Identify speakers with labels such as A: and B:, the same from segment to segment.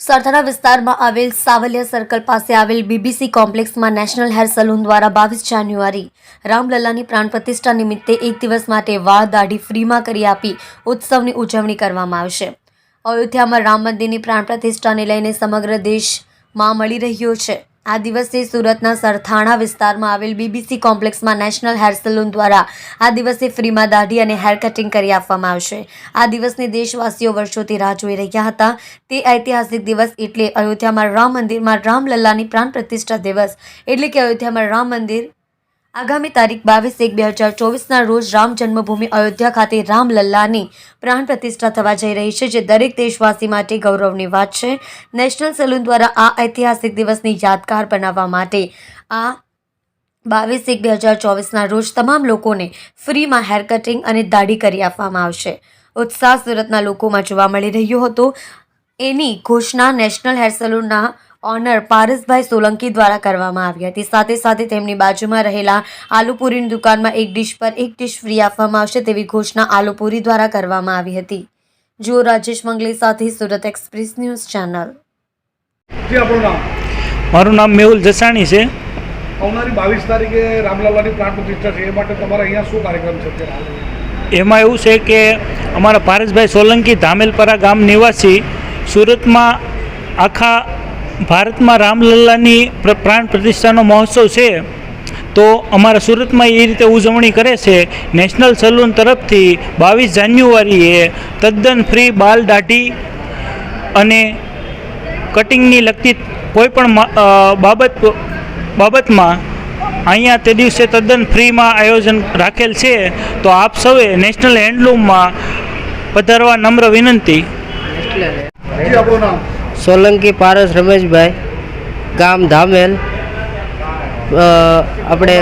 A: સરથાણા વિસ્તારમાં આવેલ સાવલિયા સર્કલ પાસે આવેલ બીબીસી કોમ્પ્લેક્સમાં નેશનલ હેર સલૂન દ્વારા બાવીસ જાન્યુઆરી રામલલ્લાની પ્રાણ પ્રતિષ્ઠા નિમિત્તે એક દિવસ માટે વાળ દાઢી ફ્રીમાં કરી આપી ઉત્સવની ઉજવણી કરવામાં આવશે. અયોધ્યામાં રામ મંદિરની પ્રાણ પ્રતિષ્ઠાને લઈને સમગ્ર દેશમાં મળી રહ્યો છે. આ દિવસે સુરતના સરથાણા વિસ્તારમાં આવેલ બીબીસી કોમ્પ્લેક્સમાં નેશનલ હેર સલૂન દ્વારા આ દિવસે ફ્રીમાં દાઢી અને હેર કટિંગ કરી આપવામાં આવશે. આ દિવસને દેશવાસીઓ વર્ષોથી રાહ જોઈ રહ્યા હતા. તે ઐતિહાસિક દિવસ એટલે અયોધ્યામાં રામ મંદિરમાં રામલલ્લાની પ્રાણ પ્રતિષ્ઠા દિવસ. એટલે કે અયોધ્યામાં રામ મંદિર આગામી તારીખ બાવીસ એક બે હજાર ચોવીસના રોજ રામ જન્મભૂમિ અયોધ્યા ખાતે રામલલ્લાની પ્રાણ પ્રતિષ્ઠા થવા જઈ રહી છે, જે દરેક દેશવાસી માટે ગૌરવની વાત છે. નેશનલ સલૂન દ્વારા આ ઐતિહાસિક દિવસની યાદગાર બનાવવા માટે આ બાવીસ એક બે હજાર ચોવીસના રોજ તમામ લોકોને ફ્રીમાં હેર કટિંગ અને દાઢી કરી આપવામાં આવશે. ઉત્સાહ સુરતના લોકોમાં જોવા મળી રહ્યો હતો. એની ઘોષણા નેશનલ હેર સલૂનના ઓનર પારસભાઈ સોલંકી દ્વારા કરવામાં આવી હતી. સાથે સાથે તેમની બાજુમાં રહેલા આલુપુરીની દુકાનમાં એક ડીશ પર એક ડીશ ફ્રી આપવામાં આવશે તેવી ઘોષણા આલુપુરી દ્વારા કરવામાં આવી હતી. જુઓ રાજેશ મંગલી સાથે સુરત એક્સપ્રેસ ન્યૂઝ ચેનલ.
B: મારું નામ મેહુલ જસાણી છે.
C: આવનારી બાવીસ તારીખે રામલલ્લાની પ્રાણ પ્રતિષ્ઠા છે. એ માટે તમારા અહીંયા શું કાર્યક્રમ છે
B: એમાં એવું છે કે અમારા પારસભાઈ સોલંકી ધામેલપરા ગામ નિવાસી સુરતમાં આખા ભારતમાં રામલલ્લાની પ્ર- પ્રાણ પ્રતિષ્ઠાનો મહોત્સવ છે તો અમારા સુરતમાં એ રીતે ઉજવણી કરે છે. નેશનલ સલૂન તરફથી બાવીસ જાન્યુઆરીએ તદ્દન ફ્રી બાલ દાઢી અને કટિંગની લગતી કોઈ પણ બાબત બાબતમાં અહીંયા તે દિવસે તદ્દન ફ્રીમાં આયોજન રાખેલ છે. તો આપ સૌએ નેશનલ હેન્ડલૂમમાં પધારવા નમ્ર વિનંતી.
D: સોલંકી પારસ રમેશભાઈ ગામ ધામેલ. આપણે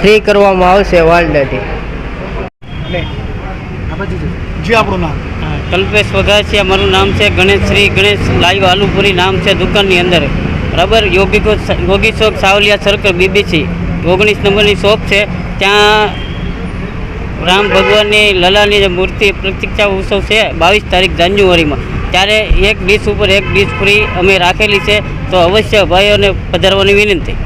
D: ફ્રી કરવામાં આવશે વાલ
C: જી આપણું નામ.
E: કલ્પેશ વઘાસિયા મારું નામ છે ગણેશ શ્રી ગણેશ લાઈવ આલુપુરી નામ છે દુકાનની અંદર. બરાબર યોગી યોગી ચોક સાવલિયા સર્કલ બીબીસી ઓગણીસ નંબરની શોપ છે. ત્યાં રામ ભગવાનની લલાની જે મૂર્તિ પ્રતિક્ષા ઉત્સવ છે બાવીસ તારીખ જાન્યુઆરીમાં, ત્યારે એક ડીશ ઉપર એક ડીશ ફ્રી અમે રાખેલી છે, તો અવશ્ય ભાઈઓને પધારવાની વિનંતી.